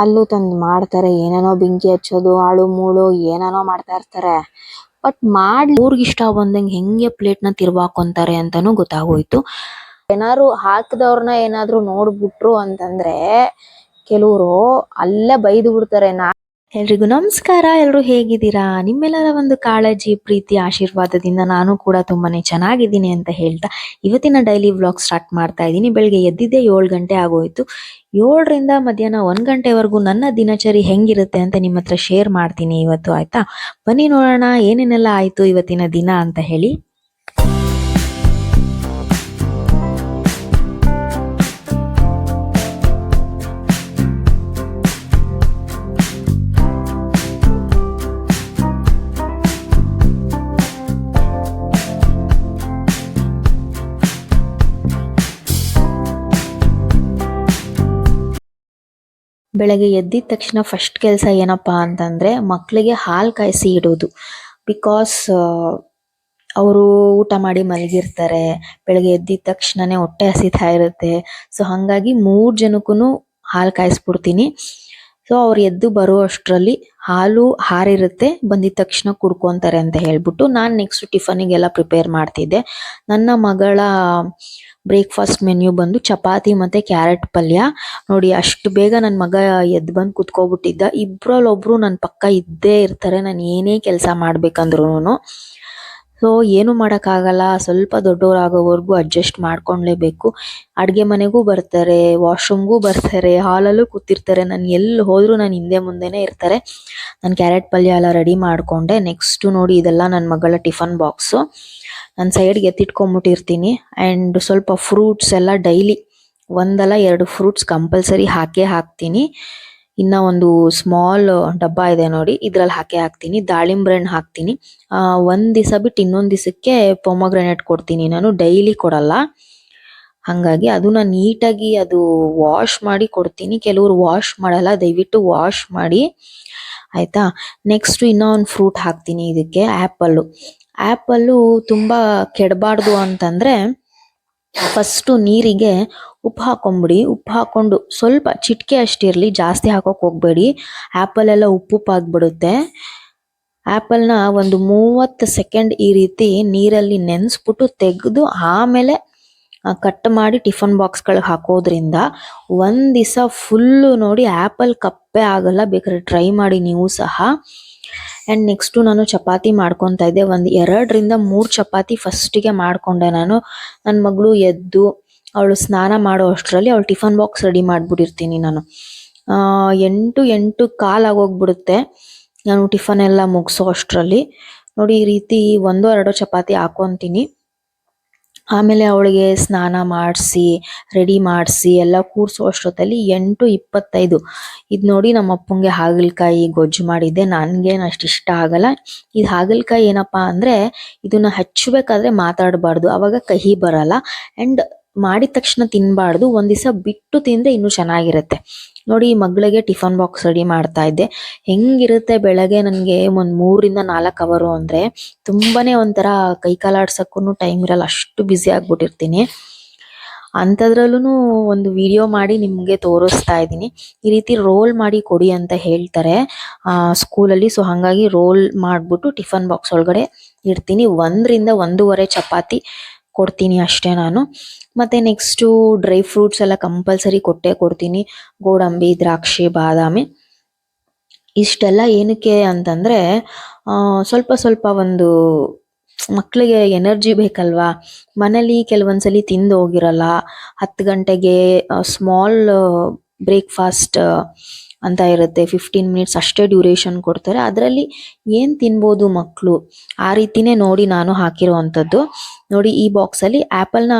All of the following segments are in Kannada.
ಅಲ್ಲೂ ತಂದ್ ಮಾಡ್ತಾರೆ, ಏನೇನೋ ಬೆಂಕಿ ಹಚ್ಚೋದು, ಹಾಳು ಮೂಳು, ಏನೇನೋ ಮಾಡ್ತಾ ಇರ್ತಾರೆ. ಬಟ್ ಮಾಡಿ ಊರಿಗೆ ಇಷ್ಟ ಬಂದಂಗೆ ಹೆಂಗೆ ಪ್ಲೇಟ್ನ ತಿರ್ವಾಕೊಂತಾರೆ ಅಂತಾನು ಗೊತ್ತಾಗೋಯ್ತು. ಏನಾದ್ರು ಹಾಕಿದವ್ರನ್ನ ಏನಾದ್ರು ನೋಡ್ಬಿಟ್ರು ಅಂತಂದ್ರೆ ಕೆಲವ್ರು ಅಲ್ಲೇ ಬೈದು ಬಿಡ್ತಾರೆ. ನಾ ಎಲ್ರಿಗೂ ನಮಸ್ಕಾರ, ಎಲ್ರು ಹೇಗಿದ್ದೀರಾ? ನಿಮ್ಮೆಲ್ಲರ ಒಂದು ಕಾಳಜಿ, ಪ್ರೀತಿ, ಆಶೀರ್ವಾದದಿಂದ ನಾನು ಕೂಡ ತುಂಬಾನೇ ಚೆನ್ನಾಗಿದ್ದೀನಿ ಅಂತ ಹೇಳ್ತಾ ಇವತ್ತಿನ ಡೈಲಿ ವ್ಲಾಗ್ ಸ್ಟಾರ್ಟ್ ಮಾಡ್ತಾ ಇದ್ದೀನಿ. ಬೆಳಿಗ್ಗೆ ಎದ್ದಿದ್ದೆ ಏಳು ಗಂಟೆ ಆಗೋಯ್ತು. ಏಳರಿಂದ ಮಧ್ಯಾಹ್ನ ಒಂದು ಗಂಟೆವರೆಗೂ ನನ್ನ ದಿನಚರಿ ಹೆಂಗಿರುತ್ತೆ ಅಂತ ನಿಮ್ಮ ಹತ್ರ ಶೇರ್ ಮಾಡ್ತೀನಿ ಇವತ್ತು, ಆಯ್ತಾ? ಬನ್ನಿ ನೋಡೋಣ ಏನೇನೆಲ್ಲ ಆಯ್ತು ಇವತ್ತಿನ ದಿನ ಅಂತ ಹೇಳಿ. ಬೆಳಗ್ಗೆ ಎದ್ದಿದ ತಕ್ಷಣ ಫಸ್ಟ್ ಕೆಲಸ ಏನಪ್ಪ ಅಂತಂದ್ರೆ ಮಕ್ಕಳಿಗೆ ಹಾಲು ಕಾಯಿಸಿ ಇಡೋದು. ಬಿಕಾಸ್ ಅವರು ಊಟ ಮಾಡಿ ಮಲಗಿರ್ತಾರೆ, ಬೆಳಗ್ಗೆ ಎದ್ದಿದ ತಕ್ಷಣನೇ ಹೊಟ್ಟೆ ಹಸಿತಾ ಇರುತ್ತೆ. ಸೊ ಹಾಗಾಗಿ ಮೂರು ಜನಕ್ಕೂ ಹಾಲು ಕಾಯಿಸ್ಬಿಡ್ತೀನಿ. ಸೊ ಅವ್ರು ಎದ್ದು ಬರೋ ಅಷ್ಟರಲ್ಲಿ ಹಾಲು ಹಾರಿರುತ್ತೆ, ಬಂದಿದ ತಕ್ಷಣ ಕುಡ್ಕೊಂತಾರೆ ಅಂತ ಹೇಳ್ಬಿಟ್ಟು ನಾನು ನೆಕ್ಸ್ಟ್ ಟಿಫನಿಗೆಲ್ಲ ಪ್ರಿಪೇರ್ ಮಾಡ್ತಿದ್ದೆ. ನನ್ನ ಮಗಳ ಬ್ರೇಕ್ಫಾಸ್ಟ್ ಮೆನ್ಯೂ ಬಂದು ಚಪಾತಿ ಮತ್ತೆ ಕ್ಯಾರೆಟ್ ಪಲ್ಯ. ನೋಡಿ, ಅಷ್ಟು ಬೇಗ ನನ್ನ ಮಗ ಎದ್ದು ಬಂದು ಕುತ್ಕೋಬಿಟ್ಟಿದ್ದ. ಇಬ್ರಲ್ಲಿ ನನ್ನ ನನ್ ಪಕ್ಕ ಇದ್ದೇ ಇರ್ತಾರೆ. ನಾನು ಏನೇ ಕೆಲಸ ಮಾಡ್ಬೇಕಂದ್ರೂನು ಸೊ ಏನು ಮಾಡೋಕ್ಕಾಗಲ್ಲ. ಸ್ವಲ್ಪ ದೊಡ್ಡವರಾಗೋವರೆಗೂ ಅಡ್ಜಸ್ಟ್ ಮಾಡ್ಕೊಳ್ಳೇಬೇಕು ಅಡುಗೆ ಮನೆಗೂ ಬರ್ತಾರೆ ವಾಶ್ರೂಮ್ಗೂ ಬರ್ತಾರೆ ಹಾಲಲ್ಲೂ ಕೂತಿರ್ತಾರೆ. ನಾನು ಎಲ್ಲಿ ಹೋದರೂ ನಾನು ಹಿಂದೆ ಮುಂದೆನೆ ಇರ್ತಾರೆ. ನಾನು ಕ್ಯಾರೆಟ್ ಪಲ್ಯ ಎಲ್ಲ ರೆಡಿ ಮಾಡ್ಕೊಂಡೆ. ನೆಕ್ಸ್ಟು ನೋಡಿ, ಇದೆಲ್ಲ ನನ್ನ ಮಗಳ ಟಿಫನ್ ಬಾಕ್ಸು ನಾನು ಸೈಡ್ಗೆ ಎತ್ತಿಟ್ಕೊಂಬಿಟ್ಟಿರ್ತೀನಿ. ಆ್ಯಂಡ್ ಸ್ವಲ್ಪ ಫ್ರೂಟ್ಸ್ ಎಲ್ಲ ಡೈಲಿ ಒಂದಲ್ಲ ಎರಡು ಫ್ರೂಟ್ಸ್ ಕಂಪಲ್ಸರಿ ಹಾಕೇ ಹಾಕ್ತೀನಿ. ಇನ್ನು ಒಂದು ಸ್ಮಾಲ್ ಡಬ್ಬ ಇದೆ ನೋಡಿ, ಇದ್ರಲ್ಲಿ ಹಾಕೇ ಹಾಕ್ತೀನಿ. ದಾಳಿಂಬ್ರೆ ಹಣ್ಣು ಹಾಕ್ತೀನಿ. ಒಂದು ದಿವಸ ಬಿಟ್ಟು ಇನ್ನೊಂದು ದಿವಸಕ್ಕೆ ಪೊಮಗ್ರಾನೇಟ್ ಕೊಡ್ತೀನಿ ನಾನು ಡೈಲಿ ಕೊಡಲ್ಲ. ಹಾಗಾಗಿ ಅದನ್ನ ನೀಟಾಗಿ ಅದು ವಾಶ್ ಮಾಡಿ ಕೊಡ್ತೀನಿ. ಕೆಲವರು ವಾಶ್ ಮಾಡಲ್ಲ, ದಯವಿಟ್ಟು ವಾಶ್ ಮಾಡಿ. ಆಯಿತಾ? ನೆಕ್ಸ್ಟು ಇನ್ನೂ ಒಂದು ಫ್ರೂಟ್ ಹಾಕ್ತೀನಿ ಇದಕ್ಕೆ ಆಪಲ್ಲು ಆಪಲ್ಲು ತುಂಬ ಕೆಡಬಾರ್ದು ಅಂತಂದರೆ ಫಸ್ಟು ನೀರಿಗೆ ಉಪ್ಪು ಹಾಕೊಂಬಿಡಿ. ಉಪ್ಪು ಹಾಕ್ಕೊಂಡು ಸ್ವಲ್ಪ ಚಿಟಿಕೆ ಅಷ್ಟಿರಲಿ ಜಾಸ್ತಿ ಹಾಕೋಕೆ ಹೋಗಬೇಡಿ. ಆ್ಯಪಲೆಲ್ಲ ಎಲ್ಲ ಉಪ್ಪು ಉಪ್ಪು ಆಗ್ಬಿಡುತ್ತೆ. ಆಪಲ್ನ ಒಂದು ಮೂವತ್ತು ಸೆಕೆಂಡ್ ಈ ರೀತಿ ನೀರಲ್ಲಿ ನೆನೆಸ್ಬಿಟ್ಟು ತೆಗೆದು ಆಮೇಲೆ ಕಟ್ ಮಾಡಿ ಟಿಫನ್ ಬಾಕ್ಸ್ಗಳಿಗೆ ಹಾಕೋದ್ರಿಂದ ಒಂದು ದಿವಸ ಫುಲ್ಲು ನೋಡಿ ಆ್ಯಪಲ್ ಕಪ್ಪೆ ಆಗಲ್ಲ. ಬೇಕಾದ್ರೆ ಟ್ರೈ ಮಾಡಿ ನೀವು ಸಹ. ಅಂಡ್ ನೆಕ್ಸ್ಟು ನಾನು ಚಪಾತಿ ಮಾಡ್ಕೊತಾ ಇದ್ದೆ. ಒಂದು ಎರಡರಿಂದ ಮೂರು ಚಪಾತಿ ಫಸ್ಟಿಗೆ ಮಾಡ್ಕೊಂಡೆ ನಾನು. ನನ್ನ ಮಗಳು ಎದ್ದು, ಅವಳು ಸ್ನಾನ ಮಾಡೋ ಅಷ್ಟರಲ್ಲಿ ಅವಳು ಟಿಫನ್ ಬಾಕ್ಸ್ ರೆಡಿ ಮಾಡಿಬಿಟ್ಟಿರ್ತೀನಿ ನಾನು. ಎಂಟು ಎಂಟು ಕಾಲ್ ಆಗೋಗ್ಬಿಡುತ್ತೆ ನಾನು ಟಿಫನ್ ಎಲ್ಲ ಮುಗಿಸೋ ಅಷ್ಟರಲ್ಲಿ. ನೋಡಿ ಈ ರೀತಿ ಒಂದೋ ಎರಡೋ ಚಪಾತಿ ಹಾಕೊಂತೀನಿ. ಆಮೇಲೆ ಅವಳಿಗೆ ಸ್ನಾನ ಮಾಡಿಸಿ, ರೆಡಿ ಮಾಡಿಸಿ, ಎಲ್ಲ ಕೂರಿಸೋ ಅಷ್ಟೊತ್ತಲ್ಲಿ ಎಂಟು ಇಪ್ಪತ್ತೈದು. ಇದು ನೋಡಿ ನಮ್ಮ ಅಪ್ಪಂಗೆ ಹಾಗಲಕಾಯಿ ಗೊಜ್ಜು ಮಾಡಿದ್ದೆ. ನನಗೇನು ಅಷ್ಟು ಇಷ್ಟ ಆಗಲ್ಲ. ಇದು ಹಾಗಲಕಾಯಿ ಏನಪ್ಪಾ ಅಂದ್ರೆ ಇದನ್ನ ಹಚ್ಚಬೇಕಾದ್ರೆ ಮಾತಾಡಬಾರ್ದು. ಅವಾಗ ಕಹಿ ಬರಲ್ಲ. ಅಂಡ್ ಮಾಡಿದ ತಕ್ಷಣ ತಿನ್ನಬಾರ್ದು ಒಂದು ದಿವಸ ಬಿಟ್ಟು ತಿಂದ್ರೆ ಇನ್ನೂ ಚೆನ್ನಾಗಿರುತ್ತೆ. ನೋಡಿ ಈ ಮಗಳಿಗೆ ಟಿಫನ್ ಬಾಕ್ಸ್ ರೆಡಿ ಮಾಡ್ತಾ ಇದ್ದೆ. ಹೆಂಗಿರುತ್ತೆ ಬೆಳಗ್ಗೆ ನನಗೆ ಒಂದು ಮೂರಿಂದ ನಾಲ್ಕು ಅವರು ಅಂದ್ರೆ ತುಂಬಾನೇ ಒಂಥರ ಕೈ ಕಾಲ್ ಆಡ್ಸಕ್ಕೂನು ಟೈಮ್ ಇರಲ್ಲ, ಅಷ್ಟು ಬ್ಯುಸಿ ಆಗ್ಬಿಟ್ಟಿರ್ತೀನಿ. ಅಂಥದ್ರಲ್ಲೂ ಒಂದು ವಿಡಿಯೋ ಮಾಡಿ ನಿಮಗೆ ತೋರಿಸ್ತಾ ಇದ್ದೀನಿ. ಈ ರೀತಿ ರೋಲ್ ಮಾಡಿ ಕೊಡಿ ಅಂತ ಹೇಳ್ತಾರೆ. ಸ್ಕೂಲಲ್ಲಿ ಸೊ ಹಾಗಾಗಿ ರೋಲ್ ಮಾಡ್ಬಿಟ್ಟು ಟಿಫನ್ ಬಾಕ್ಸ್ ಒಳಗಡೆ ಇಡ್ತೀನಿ ಒಂದರಿಂದ ಒಂದೂವರೆ ಚಪಾತಿ. ಕೊಡ್ತೀನಿ ಅಷ್ಟೇ ನಾನು. ಮತ್ತೆ ನೆಕ್ಸ್ಟು ಡ್ರೈ ಫ್ರೂಟ್ಸ್ ಎಲ್ಲ ಕಂಪಲ್ಸರಿ ಕೊಟ್ಟೇ ಕೊಡ್ತೀನಿ. ಗೋಡಂಬಿ, ದ್ರಾಕ್ಷಿ, ಬಾದಾಮಿ. ಇಷ್ಟೆಲ್ಲ ಏನಕ್ಕೆ ಅಂತಂದರೆ ಸ್ವಲ್ಪ ಸ್ವಲ್ಪ ಒಂದು ಮಕ್ಕಳಿಗೆ ಎನರ್ಜಿ ಬೇಕಲ್ವಾ? ಮನೇಲಿ ಕೆಲವೊಂದ್ಸಲಿ ತಿಂದು ಹೋಗಿರಲ್ಲ. ಹತ್ತು ಗಂಟೆಗೆ ಸ್ಮಾಲ್ ಬ್ರೇಕ್ಫಾಸ್ಟ್ ಅಂತ ಇರುತ್ತೆ. ಫಿಫ್ಟೀನ್ ಮಿನಿಟ್ಸ್ ಅಷ್ಟೇ ಡ್ಯೂರೇಷನ್ ಕೊಡ್ತಾರೆ. ಅದರಲ್ಲಿ ಏನು ತಿನ್ಬೋದು ಮಕ್ಕಳು ಆ ರೀತಿನೇ ನೋಡಿ ನಾನು ಹಾಕಿರುವಂಥದ್ದು. ನೋಡಿ, ಈ ಬಾಕ್ಸಲ್ಲಿ ಆ್ಯಪಲ್ನ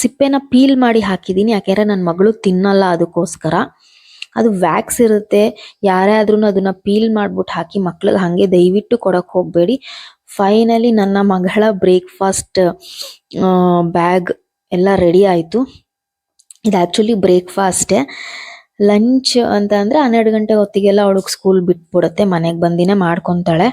ಸಿಪ್ಪೆನ ಪೀಲ್ ಮಾಡಿ ಹಾಕಿದ್ದೀನಿ. ಯಾಕೆಂದರೆ ನನ್ನ ಮಗಳು ತಿನ್ನಲ್ಲ ಅದಕ್ಕೋಸ್ಕರ. ಅದು ವ್ಯಾಕ್ಸ್ ಇರುತ್ತೆ. ಯಾರೇ ಆದ್ರೂ ಅದನ್ನ ಪೀಲ್ ಮಾಡ್ಬಿಟ್ಟು ಹಾಕಿ ಮಕ್ಳಿಗೆ ಹಾಗೆ ದಯವಿಟ್ಟು ಕೊಡಕ್ ಹೋಗಬೇಡಿ. ಫೈನಲಿ ನನ್ನ ಮಗಳ ಬ್ರೇಕ್ಫಾಸ್ಟ್ ಬ್ಯಾಗ್ ಎಲ್ಲ ರೆಡಿ ಆಯಿತು. ಇದು ಆ್ಯಕ್ಚುಲಿ ಬ್ರೇಕ್ಫಾಸ್ಟೇ ಲಂಚ್ ಅಂತ ಅಂದ್ರೆ ಹನ್ನೆರಡು ಗಂಟೆ ಹೊತ್ತಿಗೆಲ್ಲ ಅವಳಿಗೆ ಸ್ಕೂಲ್ ಬಿಟ್ಬಿಡುತ್ತೆ. ಮನೆಗೆ ಬಂದಿನೇ ಮಾಡ್ಕೊಂತಾಳೆ.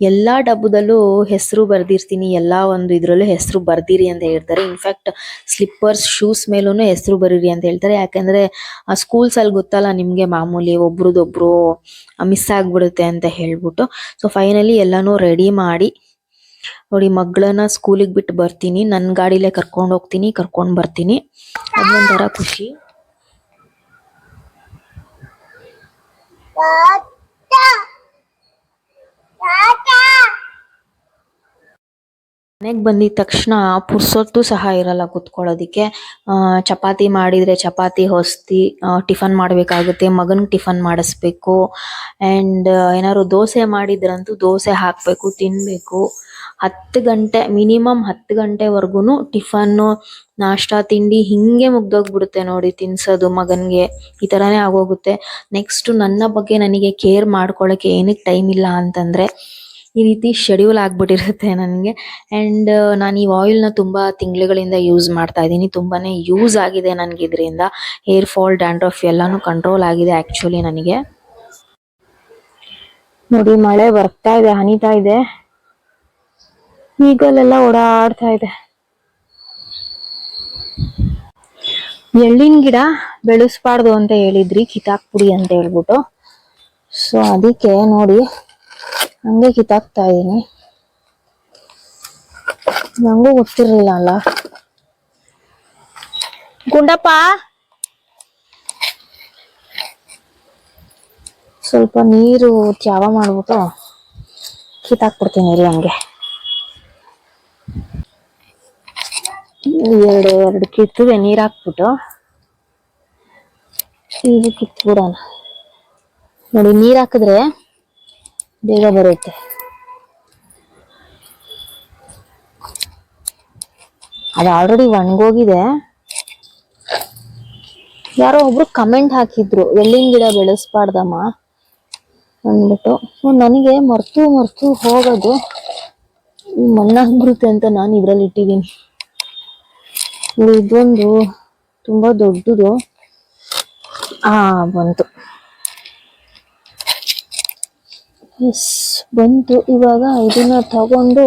ಎಲ್ಲಾ ಡಬ್ಬದಲ್ಲೂ ಹೆಸರು ಬರ್ದಿರ್ತೀನಿ. ಎಲ್ಲಾ ಒಂದು ಇದ್ರಲ್ಲೂ ಹೆಸರು ಬರ್ದಿರಿ ಅಂತ ಹೇಳ್ತಾರೆ. ಇನ್ಫ್ಯಾಕ್ಟ್ ಸ್ಲಿಪ್ಪರ್ಸ್ ಶೂಸ್ ಮೇಲೂ ಹೆಸರು ಬರೀರಿ ಅಂತ ಹೇಳ್ತಾರೆ. ಯಾಕಂದ್ರೆ ಆ ಸ್ಕೂಲ್ಸ್ ಅಲ್ಲಿ ಗೊತ್ತಲ್ಲ ನಿಮ್ಗೆ ಮಾಮೂಲಿ ಒಬ್ರದೊಬ್ರು ಮಿಸ್ ಆಗ್ಬಿಡುತ್ತೆ ಅಂತ ಹೇಳ್ಬಿಟ್ಟು. ಸೊ ಫೈನಲಿ ಎಲ್ಲಾನು ರೆಡಿ ಮಾಡಿ, ನೋಡಿ ಮಗಳನ್ನ ಸ್ಕೂಲಿಗೆ ಬಿಟ್ಟು ಬರ್ತೀನಿ. ನನ್ನ ಗಾಡಿಲೇ ಕರ್ಕೊಂಡು ಹೋಗ್ತೀನಿ, ಕರ್ಕೊಂಡು ಬರ್ತೀನಿ. ಅದೊಂಥರ ಖುಷಿ. ಮನೆಗೆ ಬಂದಿದ ತಕ್ಷಣ ಪುರ್ಸೊತ್ತು ಸಹ ಇರಲ್ಲ ಕುತ್ಕೊಳ್ಳೋದಿಕ್ಕೆ. ಚಪಾತಿ ಮಾಡಿದ್ರೆ ಚಪಾತಿ ಹೊಸ್ತಿ ಟಿಫನ್ ಮಾಡಬೇಕಾಗುತ್ತೆ, ಮಗನ್ಗೆ ಟಿಫನ್ ಮಾಡಿಸ್ಬೇಕು. ಆ್ಯಂಡ್ ಏನಾದ್ರು ದೋಸೆ ಮಾಡಿದ್ರಂತೂ ದೋಸೆ ಹಾಕಬೇಕು ತಿನ್ನಬೇಕು ಹತ್ತು ಗಂಟೆ, ಮಿನಿಮಮ್ ಹತ್ತು ಗಂಟೆವರೆಗೂ ಟಿಫನ್ನು, ನಾಷ್ಟಾ, ತಿಂಡಿ ಹಿಂಗೆ ಮುಗ್ದೋಗ್ಬಿಡುತ್ತೆ ನೋಡಿ ತಿನ್ಸೋದು ಮಗನಿಗೆ. ಈ ಥರನೇ ಆಗೋಗುತ್ತೆ. ನೆಕ್ಸ್ಟ್ ನನ್ನ ಬಗ್ಗೆ ನನಗೆ ಕೇರ್ ಮಾಡ್ಕೊಳ್ಳೋಕೆ ಏನಕ್ಕೆ ಟೈಮ್ ಇಲ್ಲ ಅಂತಂದ್ರೆ ಈ ರೀತಿ ಶೆಡ್ಯೂಲ್ ಆಗಿಬಿಟ್ಟಿರುತ್ತೆ ನನಗೆ. ಆ್ಯಂಡ್ ನಾನು ಈ ಆಯಿಲ್ನ ತುಂಬ ತಿಂಗಳುಗಳಿಂದ ಯೂಸ್ ಮಾಡ್ತಾ ಇದ್ದೀನಿ. ತುಂಬಾನೇ ಯೂಸ್ ಆಗಿದೆ ನನಗೆ ಇದರಿಂದ. ಹೇರ್ ಫಾಲ್ ಡ್ಯಾಂಡ್ರಫ್ ಎಲ್ಲನೂ ಕಂಟ್ರೋಲ್ ಆಗಿದೆ ಆ್ಯಕ್ಚುಲಿ ನನಗೆ. ನೋಡಿ ಮಳೆ ಬರ್ತಾ ಇದೆ, ಹನಿತಾ ಇದೆ. ಈಗಲೆಲ್ಲ ಓಡಾಡ್ತಾ ಇದೆ. ಎಳ್ಳಿನ ಗಿಡ ಬೆಳೆಸ್ಬಾರ್ದು ಅಂತ ಹೇಳಿದ್ರಿ ಕಿತ್ತಾಕ್ಬಿಡಿ ಅಂತ ಹೇಳ್ಬಿಟ್ಟು. ಸೊ ಅದಕ್ಕೆ ನೋಡಿ, ಹಂಗೆ ಕಿತಾಕ್ತಾ ಇದ್ದೀನಿ. ನಂಗೂ ಗೊತ್ತಿರಲಿಲ್ಲ ಅಲ್ಲ. ಗುಂಡಪ್ಪ! ಸ್ವಲ್ಪ ನೀರು ತ್ಯಾವ ಮಾಡ್ಬಿಟ್ಟು ಕಿತ್ತಾಕ್ಬಿಡ್ತೀನಿ ರೀ ಹಂಗೆ. ಎರಡು ಎರಡು ಕಿತ್ತುವೆ ನೀರು ಹಾಕ್ಬಿಟ್ಟು. ಈಗ ಕಿತ್ಬಿಡೋಣ. ನೋಡಿ, ನೀರು ಹಾಕಿದ್ರೆ ಬೇಗ ಬರುತ್ತೆ. ಅದು ಆಲ್ರೆಡಿ ಒಣಗೋಗಿದೆ. ಯಾರೋ ಒಬ್ರು ಕಮೆಂಟ್ ಹಾಕಿದ್ರು ಎಳ್ಳಿನ ಗಿಡ ಬೆಳೆಸ್ಬಾರ್ದಮ್ಮ? ಅಂದ್ಬಿಟ್ಟು. ನನಗೆ ಮರ್ತು ಮರ್ತು ಹೋಗೋದು ಮಣ್ಣಾಗ್ಬಿಡುತ್ತೆ ಅಂತ ನಾನು ಇದ್ರಲ್ಲಿ ಇಟ್ಟಿದ್ದೀನಿ. ಇದೊಂದು ತುಂಬಾ ದೊಡ್ಡದು. ಆ, ಬಂತು. ಎಸ್, ಬಂತು. ಇವಾಗ ಇದನ್ನ ತಗೊಂಡು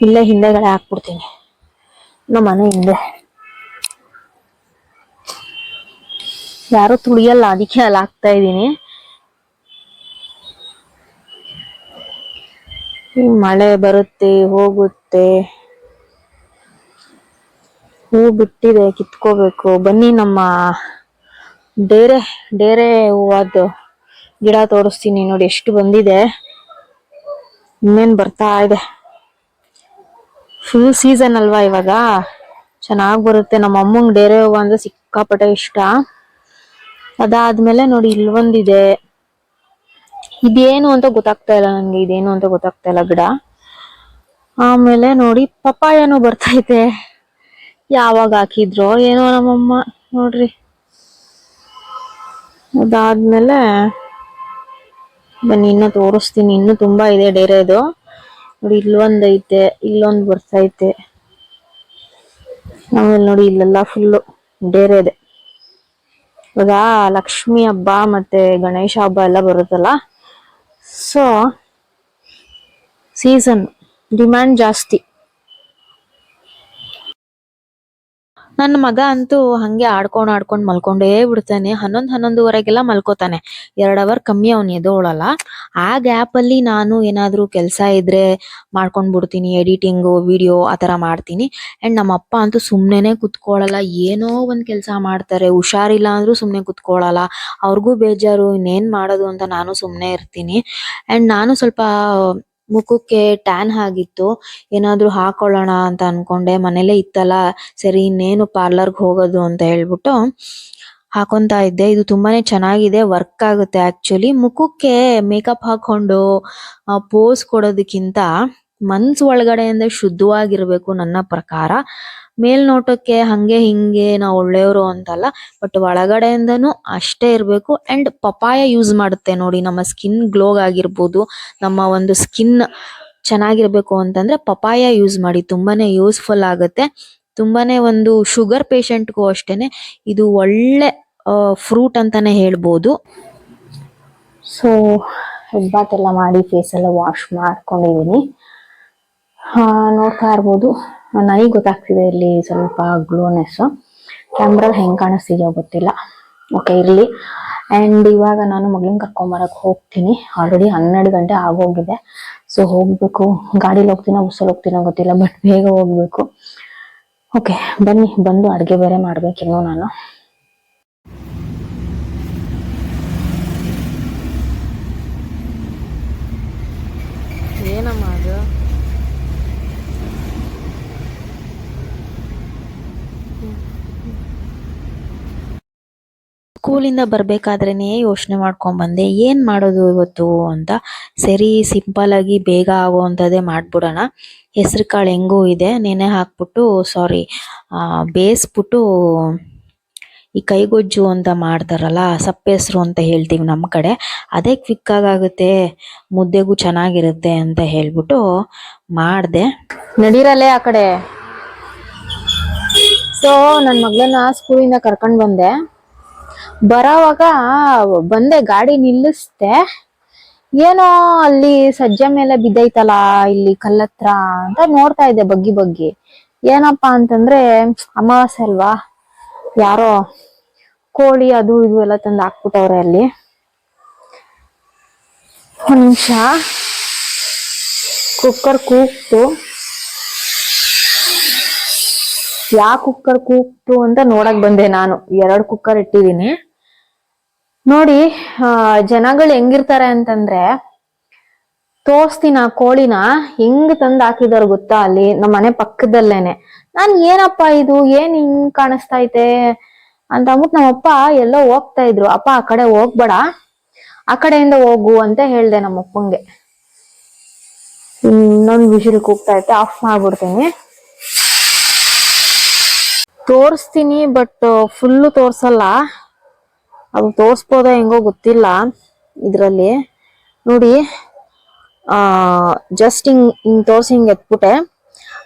ಇಲ್ಲೇ ಹಿಂದೆಗಳೇ ಹಾಕ್ಬಿಡ್ತೀನಿ. ನಮ್ಮ ಮನೆ ಹಿಂದೆ. ಯಾರು ತುಳಿಯಲ್ಲ, ಅದಕ್ಕೆ ಅಲ್ಲಿ ಹಾಕ್ತಾ ಇದ್ದೀನಿ. ಮಳೆ ಬರುತ್ತೆ, ಹೋಗುತ್ತೆ. ಹೂ ಬಿಟ್ಟಿದೆ, ಕಿತ್ಕೋಬೇಕು. ಬನ್ನಿ ನಮ್ಮ ಡೇರೆ ಡೇರೆ ಹೂವದ್ದು ಗಿಡ ತೋರಿಸ್ತೀನಿ ನೋಡಿ, ಎಷ್ಟು ಬಂದಿದೆ. ಇನ್ನೇನ್ ಬರ್ತಾ ಇದೆ. ಫುಲ್ ಸೀಸನ್ ಅಲ್ವಾ ಇವಾಗ? ಚೆನ್ನಾಗಿ ಬರುತ್ತೆ. ನಮ್ಮ ಅಮ್ಮಂಗೆ ಡೇರೆ ಹೂವು ಅಂದ್ರೆ ಸಿಕ್ಕಾಪಟ್ಟೆ ಇಷ್ಟ. ಅದಾದ್ಮೇಲೆ ನೋಡಿ, ಇಲ್ಲಿ ಒಂದಿದೆ ಇದೇನು ಅಂತ ಗೊತ್ತಾಗ್ತಾ ಇಲ್ಲ ನನಗೆ ಇದೇನು ಅಂತ ಗೊತ್ತಾಗ್ತಾ ಇಲ್ಲ ಗಿಡ. ಆಮೇಲೆ ನೋಡಿ ಪಪ್ಪಾಯನು ಬರ್ತೈತೆ. ಯಾವಾಗ ಹಾಕಿದ್ರೋ ಏನೋ ನಮ್ಮಮ್ಮ, ನೋಡ್ರಿ. ಅದಾದ್ಮೇಲೆ ಬನ್ನಿ, ಇನ್ನೂ ತೋರಿಸ್ತೀನಿ. ಇನ್ನೂ ತುಂಬಾ ಇದೆ ಡೇರೆದು ನೋಡಿ, ಇಲ್ಲೊಂದ್ ಐತೆ, ಇಲ್ಲೊಂದು ಬರ್ತೈತೆ. ಆಮೇಲೆ ನೋಡಿ, ಇಲ್ಲೆಲ್ಲ ಫುಲ್ಲು ಡೇರೆ ಇದೆ. ಇವಾಗ ಲಕ್ಷ್ಮಿ ಹಬ್ಬ ಮತ್ತೆ ಗಣೇಶ ಹಬ್ಬ ಎಲ್ಲ ಬರುತ್ತಲ್ಲ. ಸೊ ಸೀಸನ್ ಡಿಮ್ಯಾಂಡ್ ಜಾಸ್ತಿ. ನನ್ನ ಮಗ ಅಂತೂ ಹಂಗೆ ಆಡ್ಕೊಂಡ್ ಆಡ್ಕೊಂಡ್ ಮಲ್ಕೊಂಡೇ ಬಿಡ್ತಾನೆ. ಹನ್ನೊಂದ್ ಹನ್ನೊಂದುವರೆಗೆಲ್ಲ ಮಲ್ಕೋತಾನೆ. ಎರಡ್ ಅವರ್ ಕಮ್ಮಿ ಅವ್ನು ಎದೋಳಲ್ಲ. ಆ ಗ್ಯಾಪ್ ಅಲ್ಲಿ ನಾನು ಏನಾದ್ರೂ ಕೆಲಸ ಇದ್ರೆ ಮಾಡ್ಕೊಂಡ್ ಬಿಡ್ತೀನಿ ಎಡಿಟಿಂಗು ವಿಡಿಯೋ ಆತರ ಮಾಡ್ತೀನಿ. ಅಂಡ್ ನಮ್ಮ ಅಪ್ಪ ಅಂತೂ ಸುಮ್ನೆನೆ ಕುತ್ಕೊಳ್ಳಲ್ಲ ಏನೋ ಒಂದ್ ಕೆಲಸ ಮಾಡ್ತಾರೆ. ಹುಷಾರಿಲ್ಲ ಅಂದ್ರೂ ಸುಮ್ನೆ ಕುತ್ಕೊಳ್ಳಲ್ಲ ಅವ್ರಿಗೂ ಬೇಜಾರು, ಇನ್ನೇನ್ ಮಾಡೋದು ಅಂತ ನಾನು ಸುಮ್ನೆ ಇರ್ತೀನಿ. ಅಂಡ್ ನಾನು ಸ್ವಲ್ಪ ಮುಖಕ್ಕೆ ಟ್ಯಾನ್ ಆಗಿತ್ತು. ಏನಾದ್ರು ಹಾಕೊಳ್ಳೋಣ ಅಂತ ಅನ್ಕೊಂಡೆ. ಮನೇಲೇ ಇತ್ತಲ್ಲ, ಸರಿ, ಇನ್ನೇನು ಪಾರ್ಲರ್ಗೆ ಹೋಗೋದು ಅಂತ ಹೇಳ್ಬಿಟ್ಟು ಹಾಕೊಂತಾ ಇದ್ದೆ. ಇದು ತುಂಬಾನೇ ಚೆನ್ನಾಗಿದೆ ವರ್ಕ್ ಆಗುತ್ತೆ ಆಕ್ಚುಲಿ ಮುಖಕ್ಕೆ ಮೇಕಪ್ ಹಾಕೊಂಡು ಪೋಸ್ ಕೊಡೋದಕ್ಕಿಂತ ಮನ್ಸ್ ಒಳಗಡೆಯಿಂದ ಶುದ್ಧವಾಗಿರ್ಬೇಕು ನನ್ನ ಪ್ರಕಾರ. ಮೇಲ್ನೋಟಕ್ಕೆ ಹಂಗೆ ಹಿಂಗೆ ನಾವು ಒಳ್ಳೆಯವರು ಅಂತಲ್ಲ ಬಟ್ ಒಳಗಡೆಯಿಂದನೂ ಅಷ್ಟೇ ಇರಬೇಕು. ಅಂಡ್ ಪಪಾಯ ಯೂಸ್ ಮಾಡುತ್ತೆ ನೋಡಿ, ನಮ್ಮ ಸ್ಕಿನ್ ಗ್ಲೋ ಆಗಿರ್ಬೋದು, ನಮ್ಮ ಒಂದು ಸ್ಕಿನ್ ಚೆನ್ನಾಗಿರ್ಬೇಕು ಅಂತಂದ್ರೆ ಪಪಾಯ ಯೂಸ್ ಮಾಡಿ, ತುಂಬಾನೇ ಯೂಸ್ಫುಲ್ ಆಗುತ್ತೆ. ತುಂಬಾನೇ ಒಂದು ಶುಗರ್ ಪೇಷಂಟ್ಗೂ ಅಷ್ಟೇನೆ, ಇದು ಒಳ್ಳೆ ಫ್ರೂಟ್ ಅಂತಾನೆ ಹೇಳ್ಬೋದು. ಸೊ ಹೆಡ್ ಬಾತ್ ಎಲ್ಲ ಮಾಡಿ ಫೇಸ್ ಎಲ್ಲ ವಾಶ್ ಮಾಡ್ಕೊಂಡಿದ್ದೀನಿ ನೋಡ್ತಾ ಇರ್ಬೋದು. ನನಗೆ ಗೊತ್ತಾಗ್ತಿದೆ ಇಲ್ಲಿ ಸ್ವಲ್ಪ ಗ್ಲೋನೆಸ್ ಕ್ಯಾಮ್ರಾ ಹೆಂಗ್ ಕಾಣಿಸ್ತಿದೆಯೋ ಗೊತ್ತಿಲ್ಲ. ಓಕೆ ಇರಲಿ ಆ್ಯಂಡ್ ಇವಾಗ ನಾನು ಮಗಳನ್ನ ಕರ್ಕೊಂಬರಕ್ಕೆ ಹೋಗ್ತೀನಿ. ಆಲ್ರೆಡಿ ಹನ್ನೆರಡು ಗಂಟೆ ಆಗೋಗಿದೆ. ಸೊ ಹೋಗ್ಬೇಕು. ಗಾಡೀಲಿ ಹೋಗ್ತೀನೋ, ಬಸ್ಸಲ್ಲಿ ಹೋಗ್ತೀನೋ ಗೊತ್ತಿಲ್ಲ ಬಟ್ ಬೇಗ ಹೋಗ್ಬೇಕು. ಓಕೆ ಬನ್ನಿ. ಬಂದು ಅಡುಗೆ ಬೇರೆ ಮಾಡ್ಬೇಕಿನ್ನು ನಾನು. ಏನಮ್ಮ? ಸ್ಕೂಲಿಂದ ಬರಬೇಕಾದ್ರೇ ಯೋಚನೆ ಮಾಡ್ಕೊಂಡು ಬಂದೆ ಏನು ಮಾಡೋದು ಇವತ್ತು ಅಂತ. ಸರಿ, ಸಿಂಪಲ್ ಆಗಿ ಬೇಗ ಆಗುವಂಥದ್ದೇ ಮಾಡ್ಬಿಡೋಣ. ಹೆಸರು ಕಾಳು ಹೆಂಗೂ ಇದೆ, ನೆನೆ ಹಾಕ್ಬಿಟ್ಟು, ಸಾರಿ ಬೇಯಿಸ್ಬಿಟ್ಟು ಈ ಕೈಗೊಜ್ಜು ಅಂತ ಮಾಡ್ತಾರಲ್ಲ ಸಪ್ಪೆ ಹೆಸರು ಅಂತ ಹೇಳ್ತೀವಿ ನಮ್ಮ ಕಡೆ, ಅದೇ ಕ್ವಿಕ್ ಆಗುತ್ತೆ, ಮುದ್ದೆಗೂ ಚೆನ್ನಾಗಿರುತ್ತೆ ಅಂತ ಹೇಳ್ಬಿಟ್ಟು ಮಾಡಿದೆ. ನಡೀರಲ್ಲೇ ಆ ಕಡೆ? ಸೊ ನನ್ನ ಮಗಳನ್ನ ಸ್ಕೂಲಿಂದ ಕರ್ಕೊಂಡು ಬಂದೆ. ಬರೋವಾಗ ಬಂದೆ, ಗಾಡಿ ನಿಲ್ಲಿಸ್ದೆ. ಏನೋ ಅಲ್ಲಿ ಸಜ್ಜೆ ಮೇಲೆ ಬಿದ್ದೈತಲ್ಲ, ಇಲ್ಲಿ ಕಲ್ಲತ್ರ ಅಂತ ನೋಡ್ತಾ ಇದ್ದೆ ಬಗ್ಗಿ ಬಗ್ಗಿ. ಏನಪ್ಪಾ ಅಂತಂದ್ರೆ, ಅಮಾವಾಸ್ಯೆ ಅಲ್ವಾ? ಯಾರೋ ಕೋಳಿ ಅದು ಇದು ಎಲ್ಲ ತಂದು ಹಾಕ್ಬಿಟ್ಟವ್ರೆ ಅಲ್ಲಿ. ಒಂದ್ ನಿಮಿಷ. ಕುಕ್ಕರ್ ಕೂಗ್ತು. ಯಾ ಕುಕ್ಕರ್ ಕೂಗ್ತು ಅಂತ ನೋಡಕ್ ಬಂದೆ ನಾನು. ಎರಡು ಕುಕ್ಕರ್ ಇಟ್ಟಿದ್ದೀನಿ. ನೋಡಿ ಜನಗಳು ಹೆಂಗಿರ್ತಾರೆ ಅಂತಂದ್ರೆ ತೋರ್ಸ್ತೀನ ಕೋಳಿನ, ಹೆಂಗ್ ತಂದ್ ಹಾಕಿದಾರ ಗೊತ್ತಾ ಅಲ್ಲಿ ನಮ್ಮ ಮನೆ ಪಕ್ಕದಲ್ಲೇನೆ. ನಾನ್ ಏನಪ್ಪ ಇದು? ಏನ್ ಹಿಂಗ್ ಕಾಣಿಸ್ತೈತೆ ಅಂತ ಅಂದ್ಬಿಟ್ಟು ನಮ್ಮಪ್ಪ ಎಲ್ಲೋ ಹೋಗ್ತಾ ಇದ್ರು. ಅಪ್ಪ, ಆ ಕಡೆ ಹೋಗ್ಬೇಡ. ಆ ಕಡೆಯಿಂದ ಹೋಗು ಅಂತ ಹೇಳ್ದೆ ನಮ್ಮಪ್ಪಂಗೆ ಇನ್ನೊಂದು ಇನ್ನೊಂದ್ ವಿಷಲ್ ಕೂಗ್ತಾ ಐತೆ ಆಫ್ ಮಾಡ್ಬಿಡ್ತೀನಿ. ತೋರಿಸ್ತೀನಿ ಬಟ್ ಫುಲ್ಲು ತೋರಿಸಲ್ಲ. ಅದು ತೋರಿಸ್ಬೋದ ಹೆಂಗೋ ಗೊತ್ತಿಲ್ಲ ಇದರಲ್ಲಿ. ನೋಡಿ ಜಸ್ಟ್ ಹಿಂಗ್, ಹಿಂಗೆ ತೋರಿಸಿ ಹಿಂಗೆ ಎತ್ಬಿಟ್ಟೆ.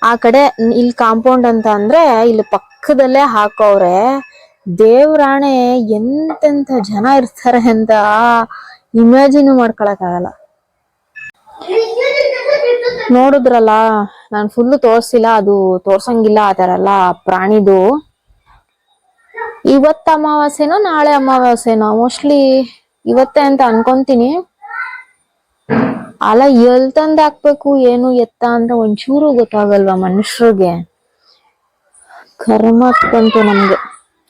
ಆ ಕಡೆ ಇಲ್ಲಿ ಕಾಂಪೌಂಡ್ ಅಂತ ಅಂದರೆ ಇಲ್ಲಿ ಪಕ್ಕದಲ್ಲೇ ಹಾಕೋವ್ರೆ. ದೇವ್ರಾಣೆ ಎಂತೆಂಥ ಜನ ಇರ್ತಾರೆ ಅಂತ ಇಮ್ಯಾಜಿನ್ ಮಾಡ್ಕೊಳಕ್ಕಾಗಲ್ಲ. ನೋಡಿದ್ರಲ್ಲ? ನಾನ್ ಫುಲ್ ತೋರ್ಸಿಲ್ಲ, ಅದು ತೋರ್ಸಂಗಿಲ್ಲ, ಆ ಎಲ್ಲ ಪ್ರಾಣಿದು. ಇವತ್ತ ಅಮಾವಾಸ್ಯನೋ, ನಾಳೆ ಅಮಾವಾಸ್ಯನೋ ಮೋಸ್ಟ್ಲಿ ಇವತ್ತೇ ಅಂತ ಅನ್ಕೊಂತೀನಿ. ಅಲ್ಲ, ಎಲ್ ತಂದ್ ಹಾಕ್ಬೇಕು, ಏನು ಎತ್ತ ಅಂತ ಒಂಚೂರು ಗೊತ್ತಾಗಲ್ವಾ ಮನುಷ್ಯರಿಗೆ ಕರ್ಮ ನಮ್ಗೆ.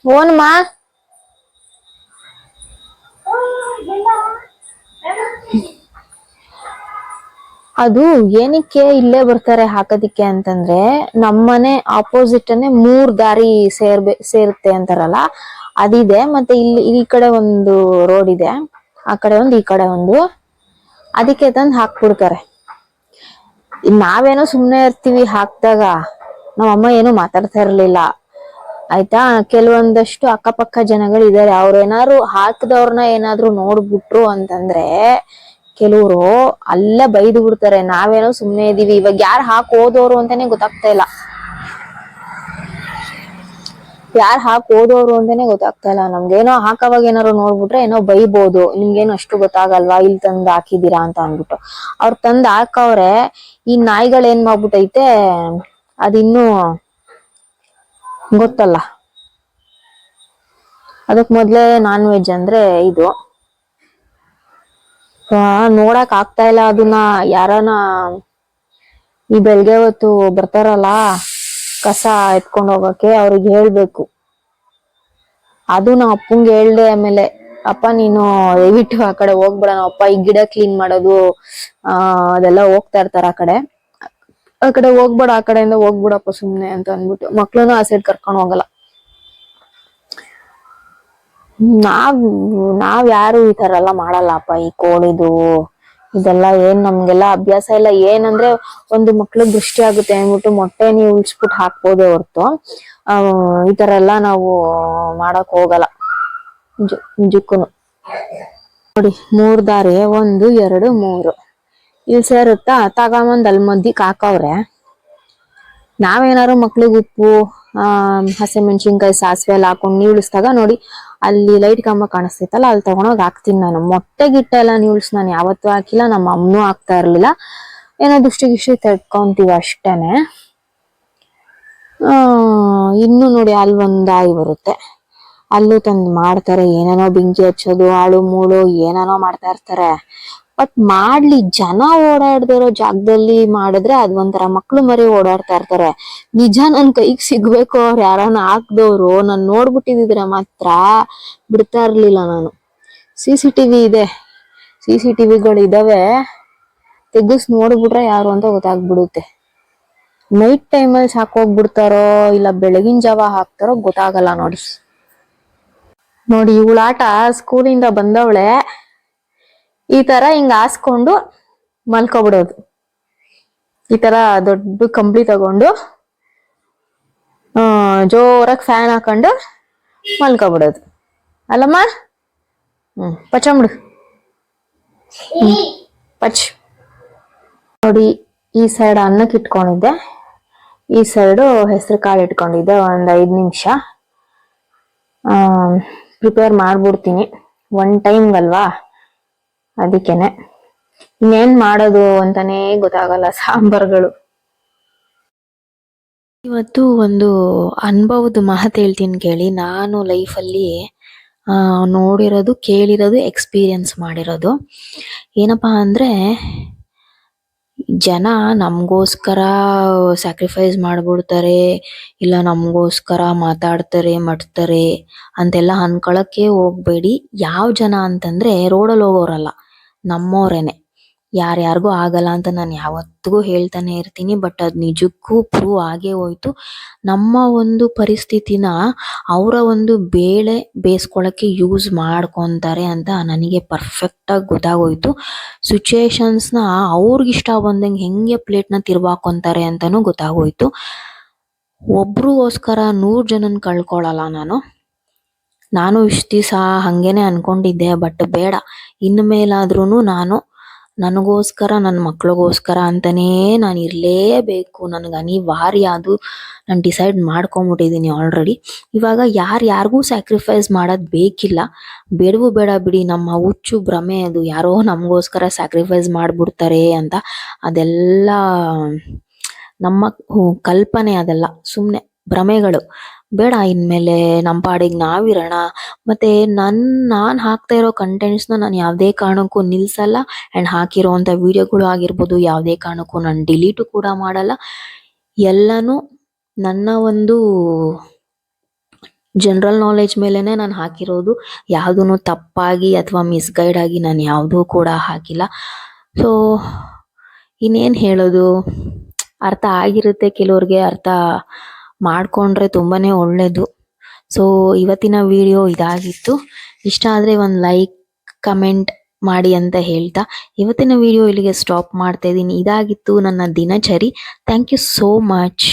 ಓನ್ಮಾ? ಅದು ಏನಕ್ಕೆ ಇಲ್ಲೇ ಬರ್ತಾರೆ ಹಾಕೋದಿಕ್ಕೆ ಅಂತಂದ್ರೆ ನಮ್ಮನೆ ಆಪೋಸಿಟ್ ಅನ್ನೇ ಮೂರ್ ದಾರಿ ಸೇರ್ಬೇ, ಸೇರುತ್ತೆ ಅಂತಾರಲ್ಲ, ಅದಿದೆ. ಮತ್ತೆ ಇಲ್ಲಿ, ಈ ಕಡೆ ಒಂದು ರೋಡ್ ಇದೆ, ಆ ಕಡೆ ಒಂದು, ಈ ಕಡೆ ಒಂದು. ಅದಕ್ಕೆ ತಂದು ಹಾಕ್ಬಿಡ್ತಾರೆ. ನಾವೇನೋ ಸುಮ್ನೆ ಇರ್ತೀವಿ ಹಾಕ್ದಾಗ, ನಮ್ಮಮ್ಮ ಏನು ಮಾತಾಡ್ತಾ ಇರ್ಲಿಲ್ಲ. ಆಯ್ತಾ? ಕೆಲವೊಂದಷ್ಟು ಅಕ್ಕಪಕ್ಕ ಜನಗಳು ಇದಾರೆ ಅವ್ರೇನಾದ್ರು ಹಾಕಿದವ್ರನ್ನ ಏನಾದ್ರು ನೋಡ್ಬಿಟ್ರು ಅಂತಂದ್ರೆ ಕೆಲವರು ಅಲ್ಲೇ ಬೈದು ಬಿಡ್ತಾರೆ. ನಾವೇನೋ ಸುಮ್ನೆ ಇದೀವಿ. ಇವಾಗ ಯಾರು ಹಾಕಿ ಓದೋರು ಅಂತಾನೆ ಗೊತ್ತಾಗ್ತಾ ಇಲ್ಲ. ಯಾರ್ ಹಾಕಿ ಓದೋರು ಅಂತಾನೆ ಗೊತ್ತಾಗ್ತಾ ಇಲ್ಲ. ನಮ್ಗೇನೋ ಹಾಕವಾಗ ಏನಾರು ನೋಡ್ಬಿಟ್ರೆ ಏನೋ ಬೈಬೋದು. ನಿಮ್ಗೇನು ಅಷ್ಟು ಗೊತ್ತಾಗಲ್ವಾ? ಇಲ್ಲಿ ತಂದ್ ಹಾಕಿದೀರಾ ಅಂತ ಅಂದ್ಬಿಟ್ಟು. ಅವ್ರು ತಂದ್ ಹಾಕವ್ರೆ, ಈ ನಾಯಿಗಳು ಏನ್ ಮಾಡ್ಬಿಟ್ಟೈತೆ ಅದಿನ್ನೂ ಗೊತ್ತಲ್ಲ. ಅದಕ್ ಮೊದ್ಲೇ ನಾನ್ ವೆಜ್ ಅಂದ್ರೆ ಇದು. ನೋಡಕ್ ಆಗ್ತಾ ಇಲ್ಲ ಅದನ್ನ. ಯಾರನ ಈ ಬೆಳ್ಗೆ ಹೊತ್ತು ಬರ್ತಾರಲ್ಲ, ಕಸ ಎತ್ಕೊಂಡ್ ಹೋಗಕ್ಕೆ ಅವ್ರಿಗೆ ಹೇಳ್ಬೇಕು. ಅದು ನಾ ಅಪ್ಪಂಗೆ ಹೇಳ್ದೆ ಆಮೇಲೆ, ಅಪ್ಪ, ನೀನು ದಯವಿಟ್ಟು ಆ ಕಡೆ ಹೋಗ್ಬೇಡ ಅಪ್ಪ, ಈ ಗಿಡ ಕ್ಲೀನ್ ಮಾಡೋದು, ಆ, ಅದೆಲ್ಲ ಹೋಗ್ತಾ ಇರ್ತಾರ ಆ ಕಡೆ. ಆ ಕಡೆ ಹೋಗ್ಬೇಡ, ಆ ಕಡೆಯಿಂದ ಹೋಗ್ಬಿಡಪ್ಪ ಸುಮ್ನೆ ಅಂತ ಅಂದ್ಬಿಟ್ಟು ಮಕ್ಳನ್ನು ಆ ಸೈಡ್ ಕರ್ಕೊಂಡು ಹೋಗಲ್ಲ. ನಾವ್ ನಾವ್ ಯಾರು ಈ ತರ ಎಲ್ಲ ಮಾಡಲ್ಲಪ್ಪ, ಈ ಕೋಳಿದು, ಇದೆಲ್ಲ ಏನ್ ನಮ್ಗೆಲ್ಲ ಅಭ್ಯಾಸ ಇಲ್ಲ. ಏನಂದ್ರೆ ಒಂದು ಮಕ್ಳಿಗೆ ದೃಷ್ಟಿ ಆಗುತ್ತೆ ಅಂದ್ಬಿಟ್ಟು ಮೊಟ್ಟೆ ನೀವು ಉಳ್ಸ್ಬಿಟ್ಟು ಹಾಕ್ಬೋದೇ ಹೊರ್ತು. ಈ ತರ ಎಲ್ಲ ನಾವು ಮಾಡಕ್ ಹೋಗಲ್ಲ. ಜುಕ್ಕುನು. ನೋಡಿ, ಮೂರ್ ದಾರಿ, ಒಂದು, ಎರಡು, ಮೂರು. ಇಲ್ಲಿ ಸೇರುತ್ತಾ? ತಗೊಂಬಂದ್ ಅಲ್ಲಿ ಮದ್ದಿಕ್ ಹಾಕವ್ರೆ ನಾವೇನಾರು ಮಕ್ಳಿಗೆ ಉಪ್ಪು ಹಸಿಮೆಣಸಿನ್ಕಾಯಿ, ಸಾಸಿವೆ ಎಲ್ಲ ಹಾಕೊಂಡು ನೀಳಿಸ್ದಾಗ ನೋಡಿ ಅಲ್ಲಿ ಲೈಟ್ ಕಂಬ ಕಾಣಿಸ್ತೈತಲ್ಲ, ಅಲ್ಲಿ ತಗೊಂಡೋಗ್ ಹಾಕ್ತೀನಿ ನಾನು. ಮೊಟ್ಟೆ, ಗಿಟ್ಟೆ ಎಲ್ಲ ನ್ಯೂಲ್ಸ್ ನಾನು ಯಾವತ್ತೂ ಹಾಕಿಲ್ಲ, ನಮ್ಮ ಅಮ್ಮನೂ ಹಾಕ್ತಾ ಇರ್ಲಿಲ್ಲ. ಏನೋ ದುಷ್ಟಿ ಗಿಷ್ಟಿ ತಡ್ಕೊಂತೀವಿ ಅಷ್ಟೇನೆ. ಇನ್ನು ನೋಡಿ ಅಲ್ಲಿ ಒಂದಾಗಿ ಬರುತ್ತೆ. ಅಲ್ಲೂ ತಂದು ಮಾಡ್ತಾರೆ, ಏನೇನೋ ಬೆಂಕಿ ಹಚ್ಚೋದು ಆಳು ಮೂಳು, ಏನೇನೋ ಮಾಡ್ತಾ ಇರ್ತಾರೆ. ಬಟ್ ಮಾಡ್ಲಿ ಜನ ಓಡಾಡ್ದಿರೋ ಜಾಗದಲ್ಲಿ ಮಾಡಿದ್ರೆ ಅದ್ ಒಂಥರ ಮಕ್ಳು ಮರಿ ಓಡಾಡ್ತಾ ಇರ್ತಾರೆ ನಿಜ ನನ್ ಕೈಗ್ ಸಿಗ್ಬೇಕು ಅವ್ರು ಯಾರನ್ನ ಹಾಕ್ದವ್ರು ನಾನ್ ನೋಡ್ಬಿಟ್ಟಿದ್ರೆ ಮಾತ್ರ ಬಿಡ್ತಾ ಇರ್ಲಿಲ್ಲ ನಾನು ಸಿ ಸಿ ಟಿವಿ ಇದೆ ಸಿ ಸಿ ಟಿವಿಗಳು ಇದಾವೆ ತೆಗಿಸ್ ನೋಡ್ಬಿಟ್ರೆ ಯಾರು ಅಂತ ಗೊತ್ತಾಗ್ಬಿಡುತ್ತೆ ನೈಟ್ ಟೈಮಲ್ಲಿ ಸಾಕೋಗ್ಬಿಡ್ತಾರೋ ಇಲ್ಲ ಬೆಳಗಿನ ಜಾವ ಹಾಕ್ತಾರೋ ಗೊತ್ತಾಗಲ್ಲ ನೋಡಿ ನೋಡಿ ಇವಳಾಟ ಸ್ಕೂಲಿಂದ ಬಂದವಳೆ ಈ ತರ ಹಿಂಗ್ ಹಾಸ್ಕೊಂಡು ಮಲ್ಕೊಬಿಡೋದು. ಈ ತರ ದೊಡ್ಡ ಕಂಬಳಿ ತಗೊಂಡು ಜೋರಾಗಿ ಫ್ಯಾನ್ ಹಾಕೊಂಡು ಮಲ್ಕೊಬಿಡೋದು. ಅಲ್ಲಮ್ಮ? ಹ್ಮ್ ಪಚ್ಚಂಬಿಡು ಪಚ್. ನೋಡಿ, ಈ ಸೈಡ್ ಅನ್ನಕ್ಕೆ ಇಟ್ಕೊಂಡಿದ್ದೆ. ಈ ಸೈಡು ಹೆಸರು ಕಾಳು ಇಟ್ಕೊಂಡಿದ್ದೆ, ಒಂದು ಐದು ನಿಮಿಷ. ಪ್ರಿಪೇರ್ ಮಾಡ್ಬಿಡ್ತೀನಿ. ಒನ್ ಟೈಮ್ಗಲ್ವಾ ಅದಕ್ಕೇನೆ. ಇನ್ನೇನ್ ಮಾಡೋದು ಅಂತಾನೇ ಗೊತ್ತಾಗಲ್ಲ, ಸಾಂಬಾರ್ಗಳು. ಇವತ್ತು ಒಂದು ಅನುಭವದ ಮಹತ್ ಹೇಳ್ತೀನಿ ಕೇಳಿ. ನಾನು ಲೈಫಲ್ಲಿ ನೋಡಿರೋದು, ಕೇಳಿರೋದು, ಎಕ್ಸ್ಪೀರಿಯನ್ಸ್ ಮಾಡಿರೋದು. ಏನಪ್ಪಾ ಅಂದ್ರೆ ಜನ ನಮಗೋಸ್ಕರ ಸ್ಯಾಕ್ರಿಫೈಸ್ ಮಾಡ್ಬಿಡ್ತಾರೆ, ಇಲ್ಲ ನಮಗೋಸ್ಕರ ಮಾತಾಡ್ತಾರೆ, ಮಟ್ತಾರೆ ಅಂತೆಲ್ಲ ಅನ್ಕೊಳಕ್ಕೆ ಹೋಗ್ಬೇಡಿ. ಯಾವ ಜನ ಅಂತಂದ್ರೆ ರೋಡಲ್ಲಿ ಹೋಗೋರಲ್ಲ, ನಮ್ಮೋರೇನೆ. ಯಾರ್ಯಾರಿಗೂ ಆಗಲ್ಲ ಅಂತ ನಾನು ಯಾವತ್ತಿಗೂ ಹೇಳ್ತಾನೆ ಇರ್ತೀನಿ ಬಟ್ ಅದು ನಿಜಕ್ಕೂ ಪ್ರೂವ್ ಆಗೇ ಹೋಯ್ತು. ನಮ್ಮ ಒಂದು ಪರಿಸ್ಥಿತಿನ ಅವರ ಒಂದು ಬೇಳೆ ಬೇಯಿಸ್ಕೊಳಕ್ಕೆ ಯೂಸ್ ಮಾಡ್ಕೊಂತಾರೆ ಅಂತ ನನಗೆ ಪರ್ಫೆಕ್ಟ್ ಆಗಿ ಗೊತ್ತಾಗೋಯ್ತು. ಸಿಚುಯೇಷನ್ಸ್ನ ಅವ್ರಿಗೆ ಇಷ್ಟ ಬಂದಂಗೆ ಹೆಂಗೆ ಪ್ಲೇಟ್ನ ತಿರ್ವಾಕೊಂತಾರೆ ಅಂತಾನೂ ಗೊತ್ತಾಗೋಯ್ತು. ಒಬ್ರಿಗೋಸ್ಕರ ನೂರು ಜನನ ಕಳ್ಕೊಳಲ್ಲ ನಾನು. ನಾನು ಇಷ್ಟು ದಿವಸ ಹಂಗೇನೆ ಅನ್ಕೊಂಡಿದ್ದೆ ಬಟ್ ಬೇಡ. ಇನ್ಮೇಲಾದ್ರೂ ನಾನು ನನಗೋಸ್ಕರ ನನ್ನ ಮಕ್ಳಿಗೋಸ್ಕರ ಅಂತಲೇ ನಾನು ಇರಲೇಬೇಕು. ನನಗೆ ಅನಿವಾರ್ಯ ಅದು ನಾನು ಡಿಸೈಡ್ ಮಾಡ್ಕೊಂಬಿಟ್ಟಿದ್ದೀನಿ ಆಲ್ರೆಡಿ. ಇವಾಗ ಯಾರು ಯಾರಿಗೂ ಸ್ಯಾಕ್ರಿಫೈಸ್ ಮಾಡೋದು ಬೇಕಿಲ್ಲ. ಬೇಡವೂ ಬೇಡ ಬಿಡಿ, ನಮ್ಮ ಹುಚ್ಚು ಭ್ರಮೆ ಅದು. ಯಾರೋ ನಮಗೋಸ್ಕರ ಸ್ಯಾಕ್ರಿಫೈಸ್ ಮಾಡಿಬಿಡ್ತಾರೆ ಅಂತ. ಅದೆಲ್ಲ ನಮ್ಮ ಕಲ್ಪನೆ ಅದೆಲ್ಲ. ಸುಮ್ಮನೆ ಭ್ರಮೆಗಳು. ಬೇಡ, ಇನ್ಮೇಲೆ ನಮ್ಮ ಪಾಡಿಗೆ ನಾವಿರೋಣ. ಮತ್ತೆ ನನ್ನ ನಾನು ಹಾಕ್ತಾ ಇರೋ ಕಂಟೆಂಟ್ಸ್ನ ನಾನು ಯಾವುದೇ ಕಾರಣಕ್ಕೂ ನಿಲ್ಸಲ್ಲ. ಆ್ಯಂಡ್ ಹಾಕಿರೋವಂಥ ವಿಡಿಯೋಗಳು ಆಗಿರ್ಬೋದು, ಯಾವುದೇ ಕಾರಣಕ್ಕೂ ನಾನು ಡಿಲೀಟು ಕೂಡ ಮಾಡಲ್ಲ. ಎಲ್ಲನೂ ನನ್ನ ಒಂದು ಜನರಲ್ ನಾಲೆಜ್ ಮೇಲೇ ನಾನು ಹಾಕಿರೋದು. ಯಾವುದೂ ತಪ್ಪಾಗಿ ಅಥವಾ ಮಿಸ್ಗೈಡ್ ಆಗಿ ನಾನು ಯಾವುದೂ ಕೂಡ ಹಾಕಿಲ್ಲ. ಸೊ ಇನ್ನೇನು ಹೇಳೋದು? ಅರ್ಥ ಆಗಿರುತ್ತೆ, ಕೆಲವ್ರಿಗೆ ಅರ್ಥ ಮಾಡ್ಕೊಂಡ್ರೆ ತುಂಬಾನೇ ಒಳ್ಳೇದು. ಸೊ ಇವತ್ತಿನ ವಿಡಿಯೋ ಇದಾಗಿತ್ತು. ಇಷ್ಟ ಆದರೆ ಒಂದು ಲೈಕ್ ಕಮೆಂಟ್ ಮಾಡಿ ಅಂತ ಹೇಳ್ತಾ. ಇವತ್ತಿನ ವಿಡಿಯೋ ಇಲ್ಲಿಗೆ ಸ್ಟಾಪ್ ಮಾಡ್ತಾ ಇದ್ದೀನಿ. ಇದಾಗಿತ್ತು ನನ್ನ ದಿನಚರಿ. Thank you so much